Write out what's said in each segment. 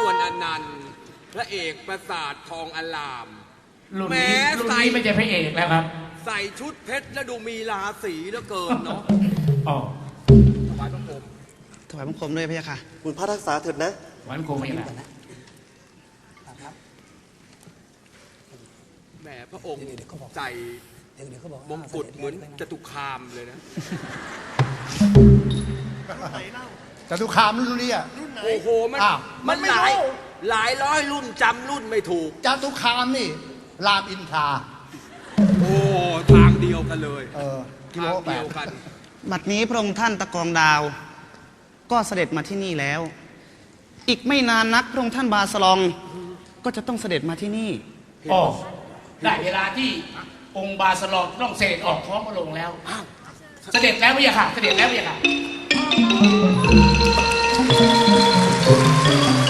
นวลอนันต์พระเอกประสาททองอลาม รุ่นแหมนี้รุ่นใส่ นี้ไม่ใช่พระเอกแล้วครับใส่ชุดเพชรแล้วดูมีราศีเหลือเกินเนาะอ๋อถวายพระพรหมถวายบังคมด้วยพระยาค่ะ คุณพระรักษาเถิดนะวันโกไม่ละแหมพระองค์ใส่เดี๋ยวเดี๋ยวเขาบอกมงกุฎเหมือนจตุคามเลยนะ จตุคามรุ่นนี้อะโอ้โห มันอ้าวมันมันไม่หลายรู้ หลายร้อยรุ่นจำรุ่นไม่ถูก จตุคามนี่ รามอินทราโอ้ทางเดียวกันเลยเออกิโลทางแปเดีดยวกัน บัดนี้พระองค์ท่านตะกองดาว ก็เสด็จมาที่นี่แล้ว อีกไม่นานนักพระองค์ท่านบาสลอง ก็จะต้องเสด็จมาที่นี่อ๋อได้เวลาที่องค์บาสลองต้องเสด็จออกท้องพระโรงแล้ว เสด็จแล้วพี่ค่ะ เสด็จแล้วพี่ค่ะ Thank you.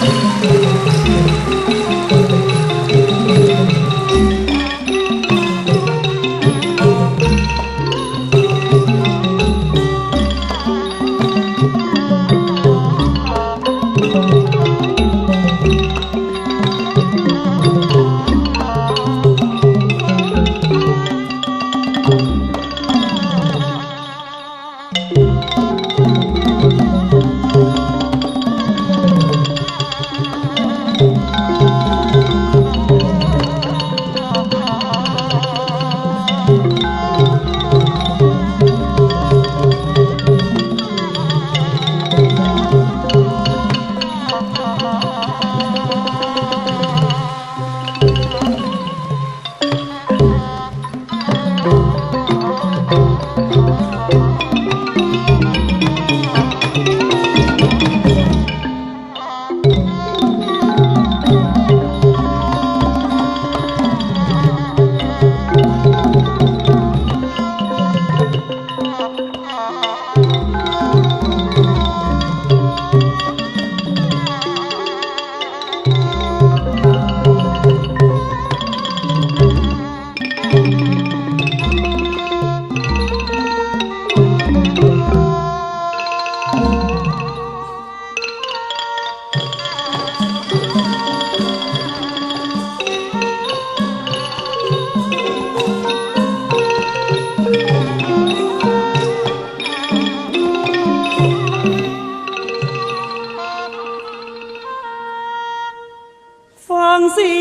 ฟังเสี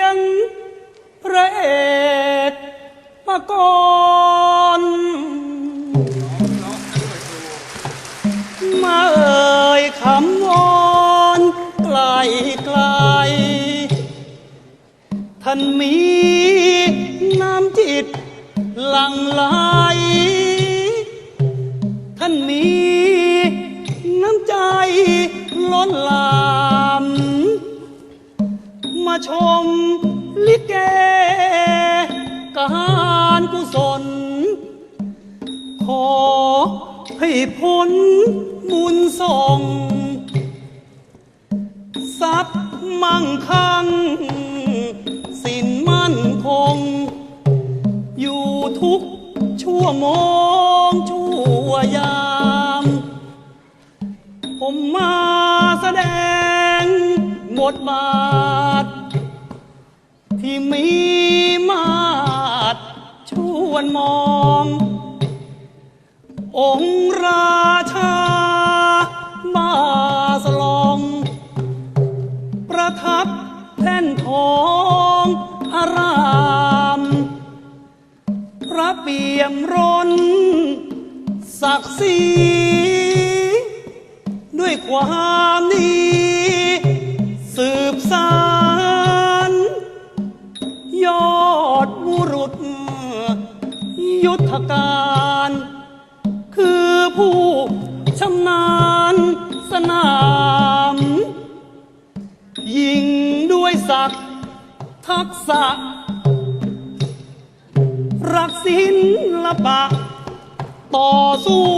ยงพระเอกมาก่อนมาเอ่ยคำวอนไกลไกล ท่านมีน้ำจิตหลั่งไหล ท่านมีน้ำใจล้นหลามมา ชม ลิเก การกุศล ขอให้พ้นบุญส่ง ทรัพย์มั่งคั่ง สินมั่นคง อยู่ทุกชั่วโมงชั่วยาม ผมมาแสดงบทบาท ที่มีมาดชวนมอง องค์ราชาบาสลอง ประทับแท่นทองอารามพระเปี่ยมร้นศักดิ์ศรีด้วยความดี การ คือผู้ชำนาญสนาม ยิงด้วยศักดิ์ทักษะ รักศิลปะ ต่อสู้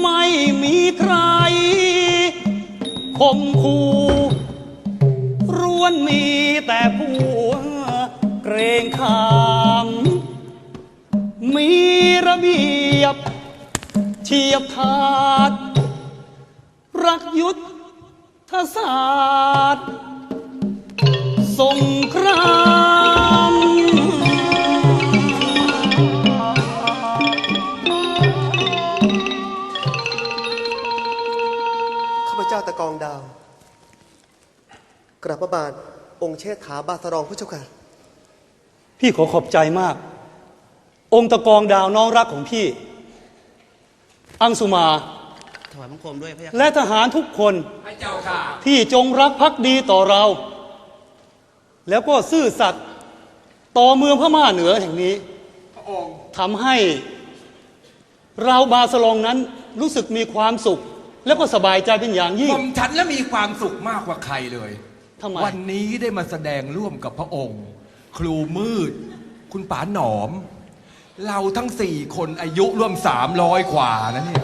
ไม่มีใครข่มขู่ร้วนมีแต่ผู้เกรงขาม เบียบเฉียบขาด รักยุทธทศาสตร์สงครามข้าพเจ้าตะกองดาว กราบพระบาทองค์เชษฐาบาสรองผู้เจ้าค่ะ พี่ขอขอบใจมาก องค์ตะกองดาวน้องรักของพี่ อังสุมา ถวายบังคมด้วยพระยาและทหารทุกคนพระเจ้าค่ะ ที่จงรักภักดีต่อเรา แล้วก็ซื่อสัตย์ต่อเมืองพม่าเหนือแห่งนี้พระองค์ทำให้ เราบาสลองนั้นรู้สึกมีความสุข แล้วก็สบายใจเป็นอย่างยิ่ผงมฉันและมีความสุขมากกว่าใครเลย ทำไม วันนี้ได้มาแสดงร่วมกับพระองค์ ครูมืด คุณป๋าหนอม เราทั้งสี่คนอายุร่วมสามร้อยกว่านะเนี่ย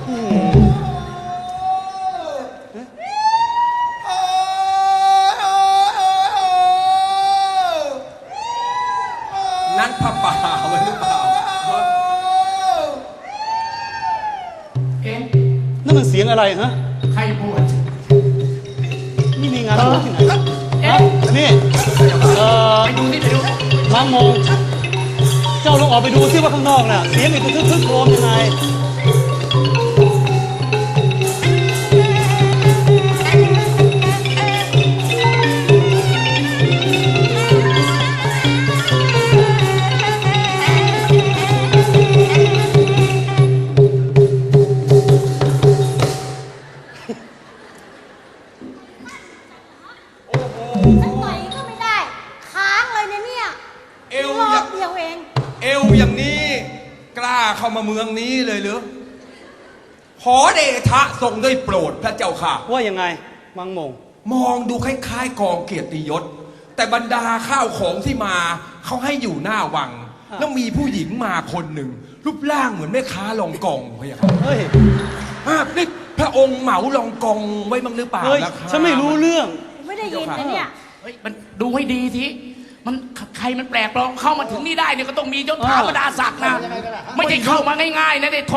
นั่นพระป่าไว้หรือเปล่า เอ๊ะนั่นมันเสียงอะไรฮะ ใครบวชนี่มีงานบวชที่ไหนเอ๊ะนี่ เอ่อไปดูนี่ไปดูมังมงเจ้าลอง ออกไปดูซิว่าข้างนอกน่ะเสียงไอ้ตึกทึกโครมยังไงสักหน่อยก็ไม่ได้ ค้างเลยนะเนี่ยเอว รออย่าบเดียวเอง เอวอย่างนี้ กล้าเข้ามาเมืองนี้เลยเหรือขอเดชะทรงได้โปรดพระเจ้าค่ะ ว่ายังไง มังมง มองดูคล้ายๆกองเกียรติยศ แต่บรรดาข้าวของที่มาเขาให้อยู่หน้าวัง อะ แล้วมีผู้หญิงมาคนหนึ่ง รูปร่างเหมือนแม่ค้าลองกองพะยะค่ะเฮ้ยอะนี่พระองค์เหมาลองกองไว้บ้างหรือเปล่าเฮ้ยราคาฉันไม่รู้เรื่อง ไม่ได้ยินนะเนี่ย เฮ้ยมันดูให้ดีที มันใครมันแปลกปลอมเข้ามาถึงนี่ได้เนี่ยก็ต้องมียศถาบรรดาศักดิ์นะ ไม่ใช่เข้ามาง่ายๆนะได้ท